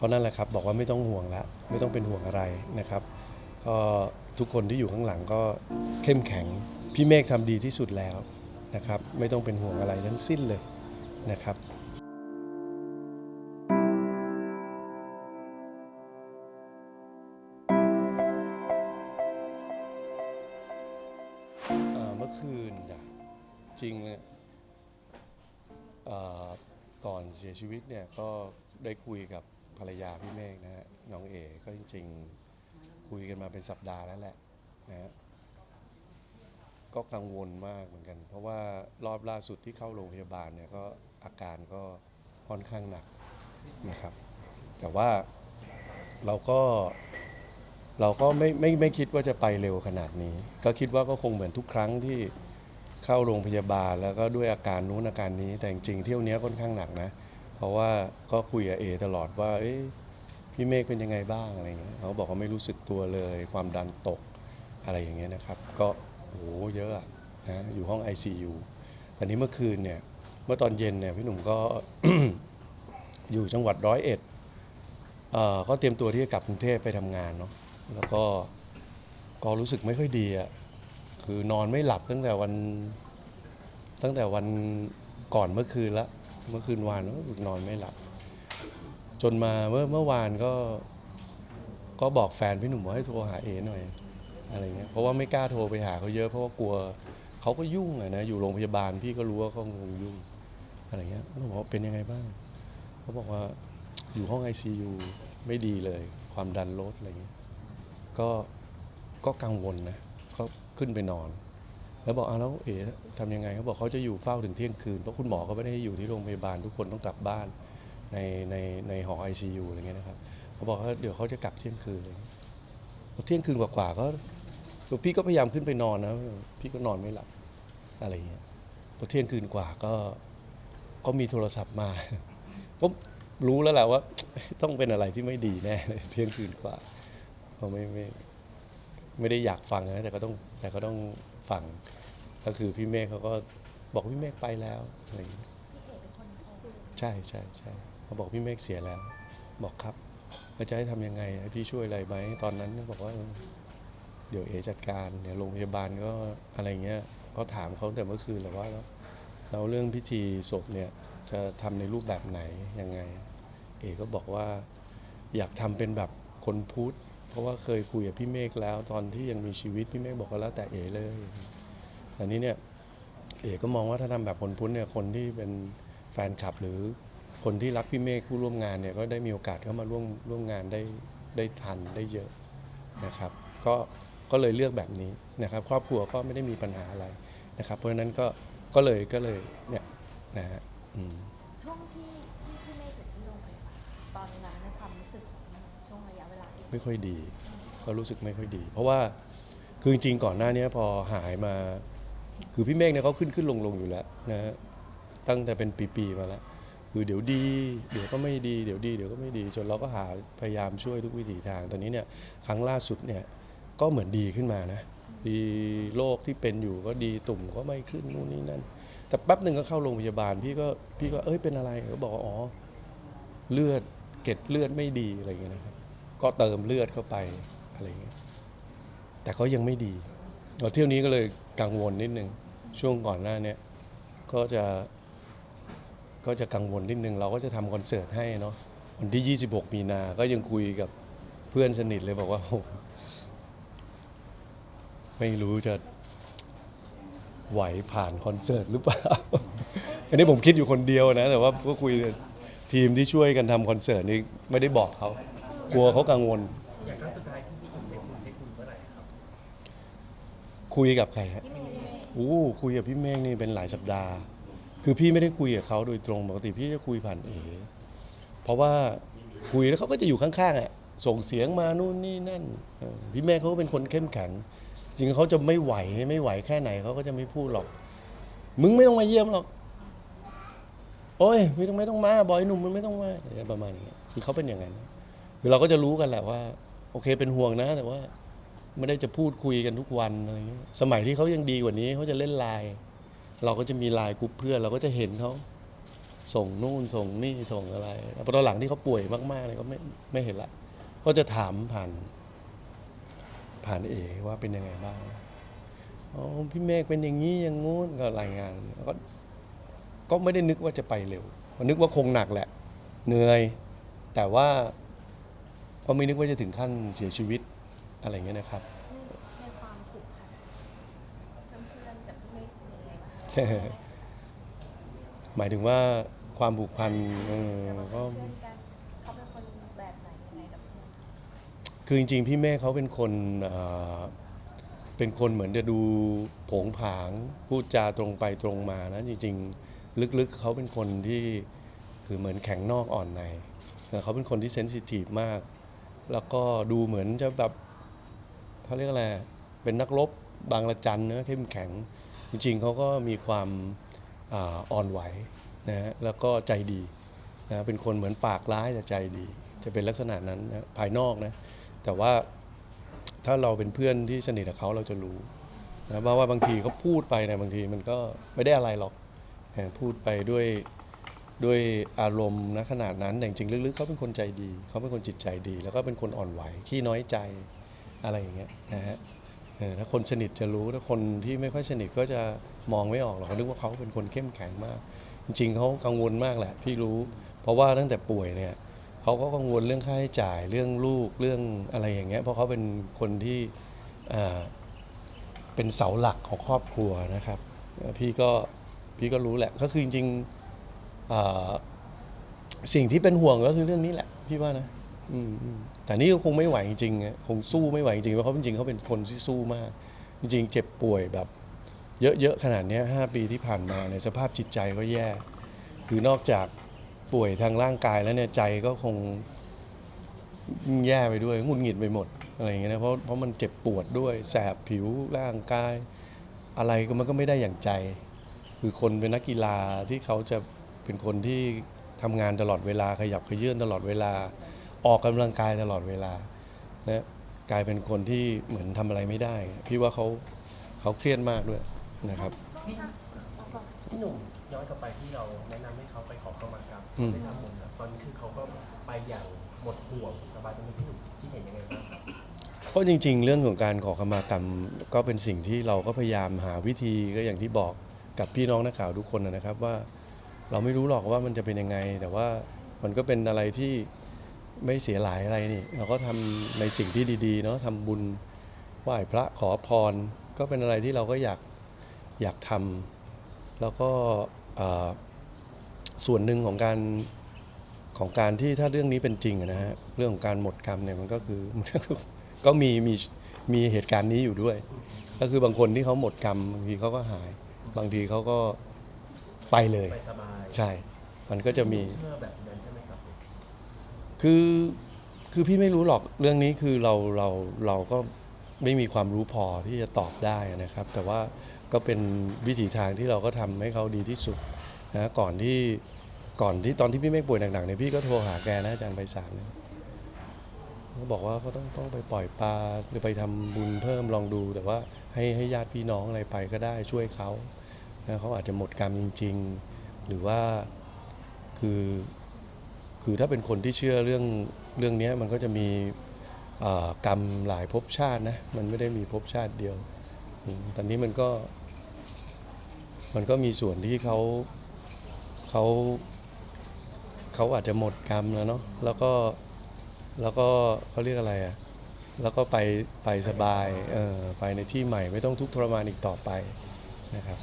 ก็นั่นแหละครับบอกว่าไม่ต้องห่วงละไม่ต้องเป็นห่วงอะไรนะครับ ก็ทุกคนที่อยู่ข้างหลังก็เข้มแข็ง พี่เมฆทำดีที่สุดแล้วนะครับ ไม่ต้องเป็นห่วงอะไรทั้งสิ้นเลยนะครับเมื่อคืนจ้ะจริงเนี่ยก่อนเสียชีวิตเนี่ยก็ได้คุยกับ ภรรยาพี่เมฆนะฮะน้องเอ๋ก็จริง ๆ คุยกันมาเป็นสัปดาห์แล้วแหละนะฮะก็กังวลมากเหมือนกัน เพราะว่ารอบล่าสุดที่เข้าโรงพยาบาลเนี่ยก็อาการก็ค่อนข้างหนักนะครับ แต่ว่าเราก็เราก็ไม่ไม่ไม่คิดว่าจะไปเร็วขนาดนี้ ก็คิดว่าก็คงเหมือนทุกครั้งที่เข้าโรงพยาบาลแล้วก็ด้วยอาการนู้นอาการนี้แต่จริงๆเที่ยวเนี้ยค่อนข้างหนักนะ เพราะว่าก็คุยกับเอตลอดว่าเอ๊ะพี่เมฆเป็นยังไงบ้างอะไรเงี้ยเขาบอกว่าไม่รู้สึกตัวเลย ความดันตกอะไรอย่างเงี้ยนะครับ ก็โอ้โหเยอะนะอยู่ห้อง ICU แต่นี้เมื่อคืนเนี่ยเมื่อตอนเย็นเนี่ยพี่หนุ่มก็อยู่จังหวัดร้อยเอ็ดเอ่อก็เตรียมตัวที่จะกลับกรุงเทพไปทำงานเนาะแล้วก็ก็รู้สึกไม่ค่อยดีอะคือนอนไม่หลับตั้งแต่วันตั้งแต่วันก่อนเมื่อคืนละ เมื่อคืนวานก็นอนไม่หลับ จนมาเมื่อเมื่อวานก็ ก็บอกแฟนพี่หนุ่มว่าให้โทรหาเอหน่อยอะไรเงี้ยเพราะว่าไม่กล้าโทรไปหาเขาเยอะเพราะว่ากลัวเขาก็ยุ่งอะนะอยู่โรงพยาบาลพี่ก็รู้ว่าเขาคงยุ่งอะไรเงี้ยแล้วผมบอกว่าเป็นยังไงบ้างเขาบอกว่าอยู่ห้อง ICU ไม่ดีเลย ความดันลดอะไรเงี้ยก็ก็กังวลนะก็ขึ้นไปนอน แล้วบอกอ้าวแล้วเอ๋ทำยังไงเขาบอกเขาจะอยู่เฝ้าถึงเที่ยงคืนเพราะคุณหมอก็ไม่ได้อยู่ที่โรงพยาบาลทุกคนต้องกลับบ้านในในในหอ ICU อะไรเงี้ยนะครับเขาบอกว่าเดี๋ยวเขาจะกลับเที่ยงคืนเลยพอเที่ยงคืนกว่าๆก็พี่ก็พยายามขึ้นไปนอนนะพี่ก็นอนไม่หลับอะไรเงี้ยพอเที่ยงคืนกว่าก็ก็มีโทรศัพท์มาก็รู้แล้วแหละว่า ต้องเป็นอะไรที่ไม่ดีแน่เลยเที่ยงคืนกว่าเขาไม่ไม่ไม่ได้อยากฟังนะแต่ก็ต้องแต่ก็ต้องฟัง ก็คือพี่เมฆเขาก็บอกพี่เมฆไปแล้วอะไรอย่างเงี้ยใช่ใช่ใช่เขาบอกพี่เมฆเสียแล้ว บอกครับแล้วจะให้ทำยังไงให้พี่ช่วยอะไรไหมตอนนั้นบอกว่าเดี๋ยวเอจัดการเดี๋ยวโรงพยาบาลก็อะไรเงี้ยก็ถามเขาแต่เมื่อคืนและว่าแล้วแล้วเรื่องพิธีศพเนี่ยจะทำในรูปแบบไหนยังไง เอก็บอกว่าอยากทำเป็นแบบคนพุทธเพราะว่าเคยคุยกับพี่เมฆแล้ว ตอนที่ยังมีชีวิตพี่เมฆบอกว่าแล้วแต่เอเลย แต่นี้เนี่ยเอก็มองว่าถ้าทำแบบคนพุทธเนี่ยคนที่เป็นแฟนคลับหรือคนที่รักพี่เมฆผู้ร่วมงานเนี่ยก็ได้มีโอกาสเข้ามาร่วมร่วมงานได้ได้ทันได้เยอะนะครับ ก็ก็เลยเลือกแบบนี้นะครับ ครอบครัวก็ไม่ได้มีปัญหาอะไรนะครับ เพราะฉะนั้นก็ก็เลยก็เลยเนี่ยนะฮะอืมช่วงที่ที่พี่เมฆอยู่ที่โรงพยาบาลตอนนั้นในความรู้สึกของพี่ช่วงระยะเวลาที่ไม่ค่อยดี ก็รู้สึกไม่ค่อยดี เพราะว่าคือจริงๆก่อนหน้านี้พอหายมา คือพี่เมฆเนี่ยเขาขึ้นขึ้นลงลงอยู่แล้วนะฮะตั้งแต่เป็นปีๆมาแล้ว คือเดี๋ยวดี เดี๋ยวก็ไม่ดีเดี๋ยวดีเดี๋ยวก็ไม่ดี จนเราก็หาพยายามช่วยทุกวิถีทาง ตอนนี้เนี่ยครั้งล่าสุดเนี่ยก็เหมือนดีขึ้นมานะดีโรคที่เป็นอยู่ก็ดีตุ่มก็ไม่ขึ้นนู่นนี่นั่น แต่แป๊บหนึ่งก็เข้าโรงพยาบาลพี่ก็พี่ก็เอ้ยเป็นอะไรเขาบอกว่าอ๋อเลือดเกล็ดเลือดไม่ดีอะไรอย่างเงี้ยนะครับก็เติมเลือดเข้าไปอะไรอย่างเงี้ยแต่เขายังไม่ดีเราเที่ยวนี้ก็เลย กังวลนิดนึงช่วงก่อนหน้าเนี้ยก็จะก็จะกังวลนิดนึง เราก็จะทำคอนเสิร์ตให้เนาะวันที่ 26 มีนา ก็ยังคุยกับเพื่อนสนิทเลยบอกว่าโอ้ไม่รู้จะไหวผ่านคอนเสิร์ตหรือเปล่า อันนี้ผมคิดอยู่คนเดียวนะ แต่ว่าก็คุยทีมที่ช่วยกันทำคอนเสิร์ตนี่ไม่ได้บอกเขากลัวเขากังวล คุยกับใครฮะอู้คุยกับพี่เมฆนี่เป็นหลายสัปดาห์ คือพี่ไม่ได้คุยกับเขาโดยตรงปกติพี่จะคุยผ่านเอเพราะว่าคุยแล้วเขาก็จะอยู่ข้างๆอะส่งเสียงมานู่นนี่นั่นพี่เมฆเขาก็เป็นคนเข้มแข็ง จริงเขาจะไม่ไหวไม่ไหวแค่ไหนเขาก็จะไม่พูดหรอก มึงไม่ต้องมาเยี่ยมหรอก โอ้ยไม่ต้องไม่ต้องมาบอยหนุ่มมันไม่ต้องมาอะไรประมาณนี้คือเขาเป็นอย่างนั้นคือเราก็จะรู้กันแหละว่า โอเคเป็นห่วงนะแต่ว่า ไม่ได้จะพูดคุยกันทุกวันอะไรเงี้ยสมัยที่เขายังดีกว่านี้เขาจะเล่นไลน์เราก็จะมีไลน์กลุ่มเพื่อนเราก็จะเห็นเขาส่งนู่นส่งนี่ส่งอะไรพอตอนหลังที่เขาป่วยมากๆเลยก็ไม่ไม่เห็นละก็จะถามผ่าน ผ่านเอว่าเป็นยังไงบ้างอ๋อพี่เมฆเป็นอย่างนี้อย่างงู้นก็รายงานก็ก็ไม่ได้นึกว่าจะไปเร็วนึกว่าคงหนักแหละ เหนื่อย แต่ว่าก็ไม่นึกว่าจะถึงขั้นเสียชีวิต อะไรอย่างเงี้ยนะครับ ในความผูกพันเพื่อนๆกับพี่เมฆเป็นยังไงบ้างคะหมายถึงว่าความผูกพันเออแต่ว่าก็เพื่อนกันเขาเป็นคนแบบไหนยังไงกับเพื่อนคือจริงๆ พี่เมฆเขาเป็นคนเอ่อเป็นคนเหมือนจะดูโผงผางพูดจาตรงไปตรงมานะจริงๆ ลึกๆเขาเป็นคนที่คือเหมือนแข็งนอกอ่อนในแต่เขาเป็นคนที่เซนซิทีฟมาก แล้วก็ดูเหมือนจะแบบ เขาเรียกอะไรเป็นนักรบบางระจันนะเข้มแข็ง จริงๆเขาก็มีความอ่อนไหวนะฮะแล้วก็ใจดีนะเป็นคนเหมือนปากร้ายแต่ใจดี จะเป็นลักษณะนั้นนะภายนอกนะแต่ว่าถ้าเราเป็นเพื่อนที่สนิทกับเขาเราจะรู้นะว่าว่าบางทีเขาพูดไปเนะบางทีมันก็ไม่ได้อะไรหรอกนะพูดไปด้วยด้วยอารมณ์นะขนาดนั้นแต่จริงๆลึกๆเขาเป็นคนใจดี เขาเป็นคนจิตใจดี แล้วก็เป็นคนอ่อนไหวขี้น้อยใจ อะไรอย่างเงี้ยนะฮะเออถ้าคนสนิทจะรู้ถ้าคนที่ไม่ค่อยสนิทก็จะมองไม่ออกหรอกเขาคิดว่าเขาเป็นคนเข้มแข็งมาก จริงๆเขากังวลมากแหละพี่รู้ เพราะว่าตั้งแต่ป่วยเนี่ยเขาก็กังวลเรื่องค่าใช้จ่ายเรื่องลูกเรื่องอะไรอย่างเงี้ยเพราะเขาเป็นคนที่อ่าเป็นเสาหลักของครอบครัวนะครับ พี่ก็พี่ก็รู้แหละก็คือจริงๆอ่าสิ่งที่เป็นห่วงก็คือเรื่องนี้แหละ พี่ว่านะ อืมอืมแต่นี่ก็คงไม่ไหวจริงๆอะคงสู้ไม่ไหวจริงเพราะเขาจริงๆเขาเป็นคนที่สู้มาก จริงๆ เจ็บป่วยแบบ เยอะๆขนาดเนี้ยห้าปีที่ผ่านมาในยสภาพจิตใจก็แย่ คือนอกจากป่วยทางร่างกายแล้วเนี่ยใจก็คงแย่ไปด้วยหงุดหงิดไปหมดอะไรอย่างเงี้ยนะเพราะเพราะมันเจ็บปวดด้วยแสบผิวร่างกาย อะไรก็มันก็ไม่ได้อย่างใจ คือคนเป็นนักกีฬาที่เขาจะเป็นคนที่ทำงานตลอดเวลาขยับขยื่นตลอดเวลา ออกกำลังกายตลอดเวลานะกลายเป็นคนที่เหมือนทำอะไรไม่ได้ พี่ว่าเขาเขาเครียดมากด้วยนะครับพี่พี่หนุ่มย้อนกลับไปที่เราแนะนำให้เขาไปขอเข้ามากรรมอืมไปทำบุญนะตอนนี้คือเขาก็ไปอย่างหมดห่วงสบายตรงนี้พี่หนุ่มคิดเห็นยังไงบ้างครับก็จริง ๆ เรื่องของการขอขมากรรมก็เป็นสิ่งที่เราก็พยายามหาวิธีก็อย่างที่บอกกับพี่น้องนักข่าวทุกคนนะครับว่า เราไม่รู้หรอกว่ามันจะเป็นยังไง แต่ว่ามันก็เป็นอะไรที่ ไม่เสียหลายอะไรนี่ เราก็ทำในสิ่งที่ดีๆเนาะทำบุญไหว้พระขอพร ก็เป็นอะไรที่เราก็อยากอยากทำแล้วก็เอ่อส่วนหนึ่งของการของการที่ถ้าเรื่องนี้เป็นจริงอะนะฮะเรื่องของการหมดกรรมเนี่ยมันก็คือมันก็คือก็มีมีมีเหตุการณ์นี้อยู่ด้วย ก็คือบางคนที่เขาหมดกรรมบางทีเขาก็หาย บางทีเขาก็ไปเลยไปสบายใช่ มันก็จะมีเชื่อแบบนั้นใช่ไหม คือคือพี่ไม่รู้หรอกเรื่องนี้คือเราเราเราก็ไม่มีความรู้พอที่จะตอบได้นะครับ แต่ว่าก็เป็นวิถีทางที่เราก็ทำให้เขาดีที่สุดนะก่อนที่ก่อนที่ตอนที่พี่ไม่ป่วยหนักๆเนี่ยพี่ก็โทรหาแกนะอาจารย์ไพศาลเนี่ยเขาบอกว่าก็ต้องต้องไปปล่อยปลาหรือไปทำบุญเพิ่มลองดู แต่ว่าให้ให้ญาติพี่น้องอะไรไปก็ได้ช่วยเขานะเขาอาจจะหมดกรรมจริง ๆ หรือว่าคือ คือถ้าเป็นคนที่เชื่อเรื่องเรื่องนี้มันก็จะมีกรรมหลายภพชาตินะมันไม่ได้มีภพชาติเดียว ตอนนี้มันก็ มันก็มีส่วนที่เขาเขาเขาอาจจะหมดกรรมแล้วเนาะแล้วก็แล้วก็เขาเรียกอะไรอะ่ะแล้วก็ไปไปสบายเออไปในที่ใหม่ไม่ต้องทุกข์ทรมานอีกต่อไปนะครับ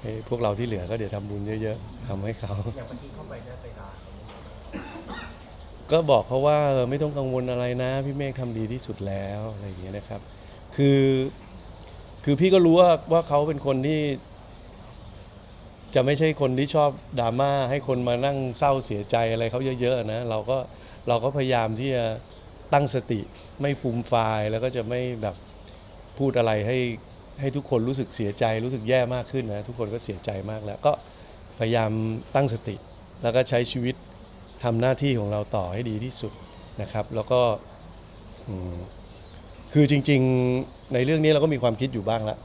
เอ้พวกเราที่เหลือก็เดี๋ยวทำบุญเยอะๆทำให้เขาอย่างเมื่อกี้เข้าไปได้ไปลา ก็บอกเขาว่าเออไม่ต้องกังวลอะไรนะพี่เมฆทำดีที่สุดแล้วอะไรอย่างเงี้ยนะครับ คือคือพี่ก็รู้ว่าว่าเขาเป็นคนที่ จะไม่ใช่คนที่ชอบดราม่าให้คนมานั่งเศร้าเสียใจอะไรเขาเยอะๆนะเราก็เราก็พยายามที่จะตั้งสติไม่ฟูมฟายแล้วก็จะไม่แบบพูดอะไรให้ให้ทุกคนรู้สึกเสียใจรู้สึกแย่มากขึ้นนะทุกคนก็เสียใจมากแล้วก็พยายามตั้งสติ แล้วก็ใช้ชีวิต ทำหน้าที่ของเราต่อให้ดีที่สุดนะครับ แล้วก็อืมคือจริง ๆ ในเรื่องนี้เราก็มีความคิดอยู่บ้างละ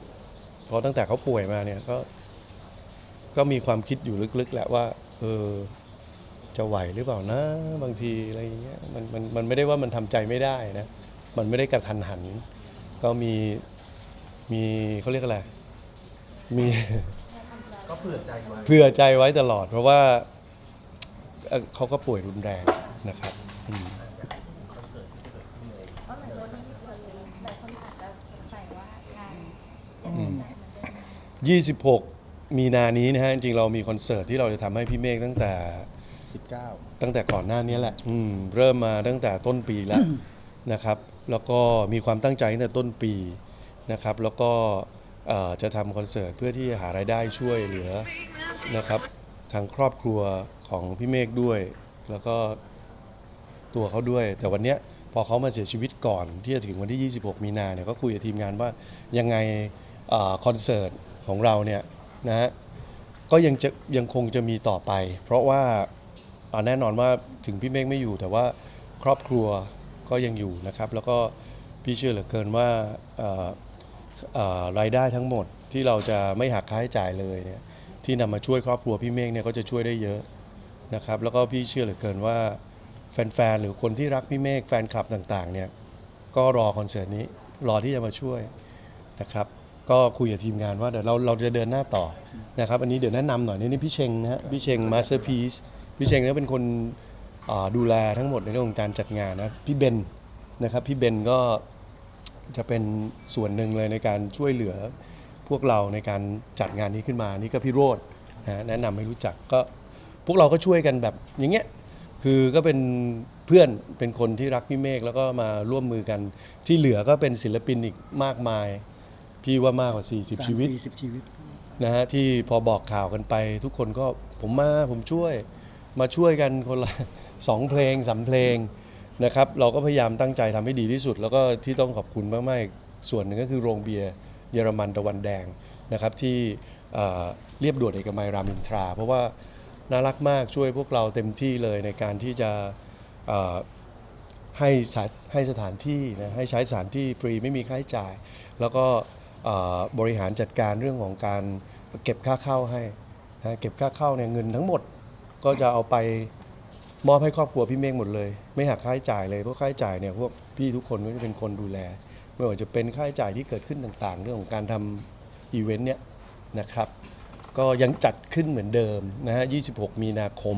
เพราะตั้งแต่เขาป่วยมาเนี่ยก็ก็มีความคิดอยู่ลึกๆแหละว่า เออจะไหวหรือเปล่านะ บางทีอะไรอย่างเงี้ยมันมันมันไม่ได้ว่ามันทำใจไม่ได้นะ มันไม่ได้กระทันหัน ก็มีมีเขาเรียกอะไรมีก็เผื่อใจไว้เผื่อใจไว้ตลอด เพราะว่า เอ่อเขาก็ป่วยรุนแรงนะครับอืมคอนเสิร์ตที่จะเกิดขึ้นในเพราะเหมือนวันนี้คนหลายคนอาจจะสงสัยว่างานอืม26 มีนานี้นะฮะจริงๆเรามีคอนเสิร์ตที่เราจะทำให้พี่เมฆตั้งแต่19 ตั้งแต่ก่อนหน้านี้แหละอืมเริ่มมาตั้งแต่ต้นปีแล้ว นะครับ แล้วก็มีความตั้งใจตั้งแต่ต้นปีนะครับ แล้วก็เอ่อจะทำคอนเสิร์ตเพื่อที่จะหารายได้ช่วยเหลือนะครับ ทางครอบครัวของพี่เมฆด้วย แล้วก็ตัวเขาด้วย แต่วันเนี้ยพอเขามาเสียชีวิตก่อนที่จะถึงวันที่ 26 มีนาเนี่ยก็คุยกับทีมงานว่ายังไงเออคอนเสิร์ตของเราเนี่ยนะฮะก็ยังจะยังคงจะมีต่อไป เพราะว่าอ่าแน่นอนว่าถึงพี่เมฆไม่อยู่แต่ว่าครอบครัวก็ยังอยู่นะครับ แล้วก็พี่เชื่อเหลือเกินว่าเอ่อเอ่อรายได้ทั้งหมดที่เราจะไม่หักค่าใช้จ่ายเลยเนี่ย ที่นำมาช่วยครอบครัวพี่เมฆเนี่ยก็จะช่วยได้เยอะนะครับ แล้วก็พี่เชื่อเหลือเกินว่าแฟนๆหรือคนที่รักพี่เมฆแฟนคลับต่างๆเนี่ยก็รอคอนเสิร์ตนี้รอที่จะมาช่วยนะครับ ก็คุยกับทีมงานว่าเดี๋ยวเราเราจะเดินหน้าต่อนะครับ อันนี้เดี๋ยวแนะนำหน่อยนี่นี่พี่เชงนะฮะพี่เชงมาสเตอร์พีซพี่เชงเนี่ยเป็นคนดูแลทั้งหมดในเรื่องของการจัดงานนะพี่เบนนะครับพี่เบนก็จะเป็นส่วนหนึ่งเลยในการช่วยเหลือ พวกเราในการจัดงานนี้ขึ้นมานี่ก็พี่โรดนะฮะแนะนำให้รู้จักก็พวกเราก็ช่วยกันแบบอย่างเงี้ยคือก็เป็นเพื่อนเป็นคนที่รักพี่เมฆแล้วก็มาร่วมมือกัน ที่เหลือก็เป็นศิลปินอีกมากมาย พี่ว่ามากกว่า 40 ชีวิต40ชีวิต นะฮะที่พอบอกข่าวกันไปทุกคนก็ผมมาผมช่วยมาช่วยกันคนละ สองเพลงสามเพลงนะครับ เราก็พยายามตั้งใจทำให้ดีที่สุด แล้วก็ที่ต้องขอบคุณมาก ๆ ส่วนหนึ่งก็คือโรงเบียร์ เยอรมันตะวันแดงนะครับที่เเรียบด่วนเอกมัยรามอินทรา เพราะว่าน่ารักมากช่วยพวกเราเต็มที่เลยในการที่จะให้ให้สถานที่นะให้ใช้สถานที่ฟรีไม่มีค่าใช้จ่าย แล้วก็บริหารจัดการเรื่องของการเก็บค่าเข้าให้นะเก็บค่าเข้าเนี่ยเงินทั้งหมดก็จะเอาไปมอบให้ครอบครัวพี่เมฆหมดเลย ไม่หักค่าใช้จ่ายเลยเพราะค่าใช้จ่ายเนี่ยพวกพี่ทุกคนก็จะเป็นคนดูแล ไม่ว่าจะเป็นค่าใช้จ่ายที่เกิดขึ้นต่างๆ เรื่องของการทำอีเวนต์เนี่ยนะครับ ก็ยังจัดขึ้นเหมือนเดิมนะฮะ 26 มีนาคม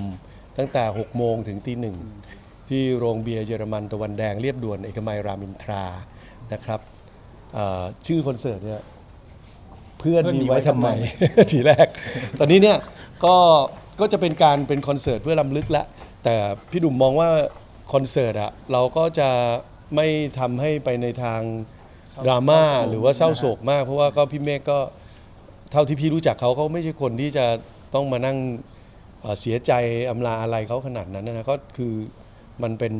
ตั้งแต่ 6 โมงถึงตีหนึ่งที่โรงเบียร์เยอรมันตะวันแดงเรียบด่วนเอกมัยรามินทรา นะครับชื่อคอนเสิร์ตเนี่ยเพื่อนมีไว้ทำไมทีแรก ตอนนี้เนี่ยก็ก็จะเป็นการเป็นคอนเสิร์ตเพื่อลำลึกละแต่พี่ดุมมองว่าคอนเสิร์ตอะเราก็จะ ไม่ทำให้ไปในทางดราม่าหรือว่าเศร้าโศกมาก เพราะว่าก็พี่เมฆก็เท่าที่พี่รู้จักเขาเขาไม่ใช่คนที่จะต้องมานั่งเอ่อเสียใจอำลาอะไรเขาขนาดนั้นนะก็คือมันเป็น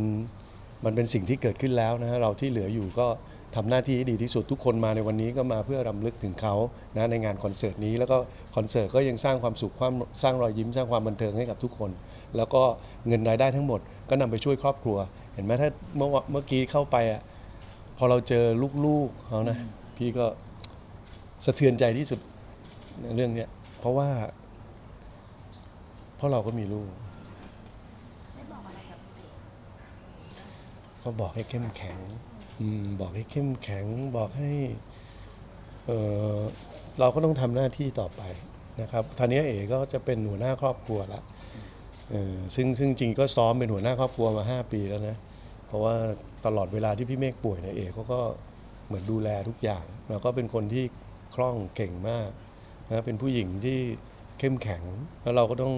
มันเป็นสิ่งที่เกิดขึ้นแล้วนะฮะเราที่เหลืออยู่ก็ทำหน้าที่ให้ดีที่สุดทุกคนมาในวันนี้ก็มาเพื่อรำลึกถึงเขานะในงานคอนเสิร์ตนี้ แล้วก็คอนเสิร์ตก็ยังสร้างความสุขความสร้างรอยยิ้มสร้างความบันเทิงให้กับทุกคน แล้วก็เงินรายได้ทั้งหมดก็นำไปช่วยครอบครัว เห็นไหมถ้าเมื่อวะเมื่อกี้เข้าไปอะพอเราเจอลูกๆเขานะ พี่ก็สะเทือนใจที่สุดในเรื่องเนี้ยเพราะว่า เพราะเราก็มีลูกได้บอกอะไรกับเด็กก็บอกให้เข้มแข็งอืมบอกให้เข้มแข็งบอกให้เออเราก็ต้องทำหน้าที่ต่อไปนะครับท่านี้เอ๋ก็จะเป็นหัวหน้าครอบครัวละเออซึ่งซึ่งจริงก็ซ้อมเป็นหัวหน้าครอบครัวมา 5 ปีแล้วนะ เพราะว่าตลอดเวลาที่พี่เมฆป่วยเนี่ยเอ๋เขาก็เหมือนดูแลทุกอย่าง แล้วก็เป็นคนที่คล่องเก่งมากนะเป็นผู้หญิงที่เข้มแข็ง แล้วเราก็ต้อง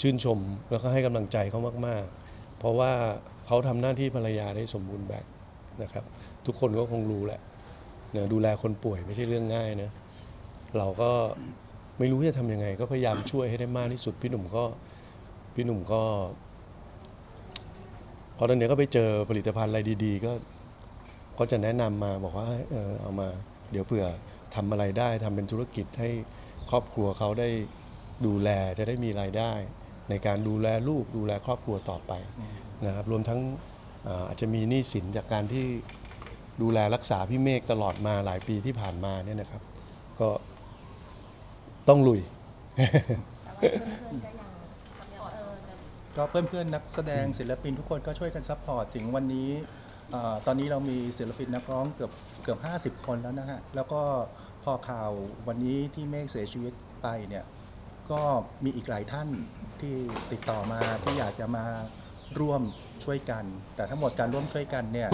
ชื่นชมแล้วก็ให้กำลังใจเขามาก ๆ เพราะว่าเขาทำหน้าที่ภรรยาได้สมบูรณ์แบบนะครับ ทุกคนก็คงรู้แหละเนี่ยดูแลคนป่วยไม่ใช่เรื่องง่ายนะเราก็ไม่รู้จะทำยังไง ก็พยายามช่วยให้ได้มากที่สุดพี่หนุ่มก็พี่หนุ่มก็ พอตอนนี้ก็ไปเจอผลิตภัณฑ์อะไรดีๆ ก็ก็จะแนะนำมาบอกว่าเออเอามาเดี๋ยวเผื่อทำอะไรได้ทำเป็นธุรกิจให้ครอบครัวเขาได้ดูแลจะได้มีรายได้ ในการดูแลลูกดูแลครอบครัวต่อไปนะครับรวมทั้งอาจจะมีหนี้สินจากการที่ดูแลรักษาพี่เมฆตลอดมาหลายปีที่ผ่านมาเนี่ยนะครับ ก็ต้องลุยแต่ว่าเพื่อนๆ ก็เพื่อนๆนักแสดงศิลปินทุกคนก็ช่วยกันซัพพอร์ตถึงวันนี้เอ่อตอนนี้เรามีศิลปินนักร้องเกือบเกือบ50 คนแล้วนะฮะ แล้วก็พอข่าววันนี้ที่เมฆเสียชีวิตไปเนี่ย ก็มีอีกหลายท่านที่ติดต่อมาที่อยากจะมาร่วมช่วยกัน แต่ทั้งหมดการร่วมช่วยกันเนี่ย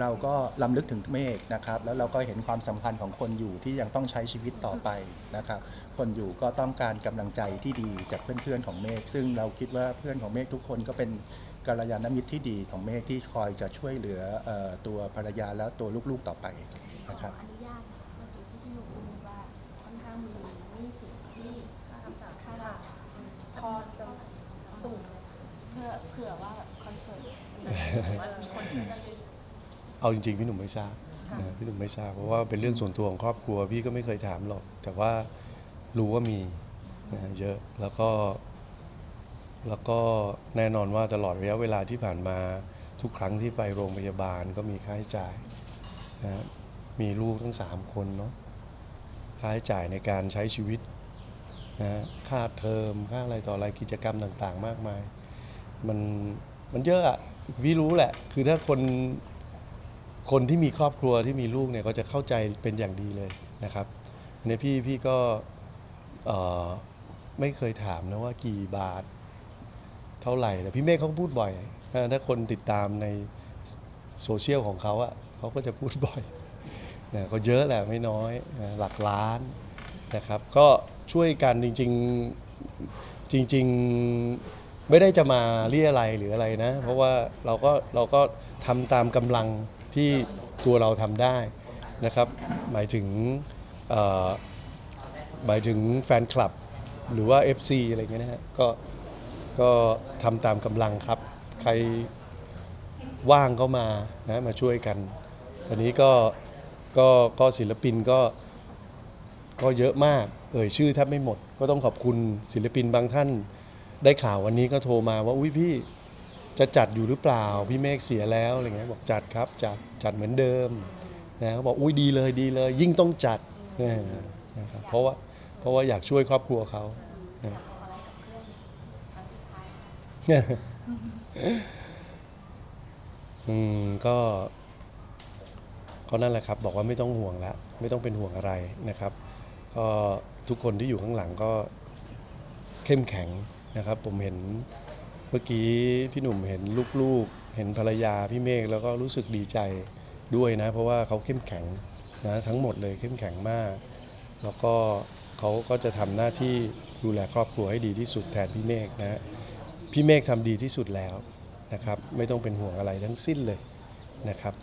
เราก็ลำลึกถึงเมฆนะครับ แล้วเราก็เห็นความสำคัญของคนอยู่ที่ยังต้องใช้ชีวิตต่อไปนะครับ คนอยู่ก็ต้องการกำลังใจที่ดีจากเพื่อนๆของเมฆซึ่งเราคิดว่าเพื่อนของเมฆทุกคนก็เป็นกัลยาณมิตรที่ดีของเมฆที่คอยจะช่วยเหลือเออตัวภรรยาและตัวลูกๆต่อไปนะครับ ขออนุญาตเมื่อกี้ที่พี่หนุ่มพูดว่าค่อนข้างมีหนี้สินที่ค่ารักษาค่ารักษาพอจะสูงเพื่อเผื่อว่าแบบคอนเสิร์ตว่ามีคนช่วยกันหรือ เอาจริงๆพี่หนุ่มไม่ทราบนะพี่หนุ่มไม่ทราบเพราะว่าเป็นเรื่องส่วนตัวของครอบครัว พี่ก็ไม่เคยถามหรอก แต่ว่ารู้ว่ามีนะเยอะแล้วก็ แล้วก็แน่นอนว่าตลอดระยะเวลาที่ผ่านมาทุกครั้งที่ไปโรงพยาบาลก็มีค่าใช้จ่ายนะมีลูกทั้งสามคนเนาะค่าใช้จ่ายในการใช้ชีวิตนะค่าเทอมค่าอะไรต่ออะไรกิจกรรมต่างๆ มากมาย มันมันเยอะอะพี่รู้แหละ คือถ้าคน คนที่มีครอบครัวที่มีลูกเนี่ยก็จะเข้าใจเป็นอย่างดีเลยนะครับในพี่พี่ก็ไม่เคยถามนะว่ากี่บาทเท่าไหร่แต่พี่เมฆเขาพูดบ่อยถ้าถ้าคนติดตามในโซเชียลของเขาอะเขาก็จะพูดบ่อยนะก็เยอะแหละไม่น้อยหลักล้านนะครับ ก็ช่วยกันจริงๆจริง ๆ ไม่ได้จะมาเรียอะไรหรืออะไรนะ เพราะว่าเราก็เราก็ทำตามกำลัง ที่ตัวเราทำได้นะครับ หมายถึงหมายถึงแฟนคลับ หรือว่า FC อะไรเงี้ยนะฮะก็ก็ทำตามกำลังครับ ใครว่างก็มานะมาช่วยกันอันนี้ก็ก็ก็ศิลปินก็ก็เยอะมาก เอ่ยชื่อแทบไม่หมด ก็ต้องขอบคุณศิลปินบางท่าน ได้ข่าววันนี้ก็โทรมาว่า อุ้ยพี่ จะจัดอยู่หรือเปล่า พี่เมฆเสียแล้วอะไรเงี้ยบอกจัดครับจัดจัดเหมือนเดิมนะเขาบอกอุ้ยดีเลยดีเลย ยิ่งต้องจัดนะครับเพราะว่าเพราะว่าอยากช่วยครอบครัวเขาอาอะไรกับเพื่อนครั้งสุดท้ายค่ะอืมก็ก็นั่นแหละครับ บอกว่าไม่ต้องห่วงละไม่ต้องเป็นห่วงอะไรนะครับ ก็ทุกคนที่อยู่ข้างหลังก็เข้มแข็งนะครับ ผมเห็น เมื่อกี้พี่หนุ่มเห็นลูกๆ เห็นภรรยาพี่เมฆแล้วก็รู้สึกดีใจด้วยนะ เพราะว่าเขาเข้มแข็งนะทั้งหมดเลยเข้มแข็งมาก แล้วก็เขาก็จะทำหน้าที่ดูแลครอบครัวให้ดีที่สุดแทนพี่เมฆนะพี่เมฆทำดีที่สุดแล้วนะครับ ไม่ต้องเป็นห่วงอะไรทั้งสิ้นเลยนะครับ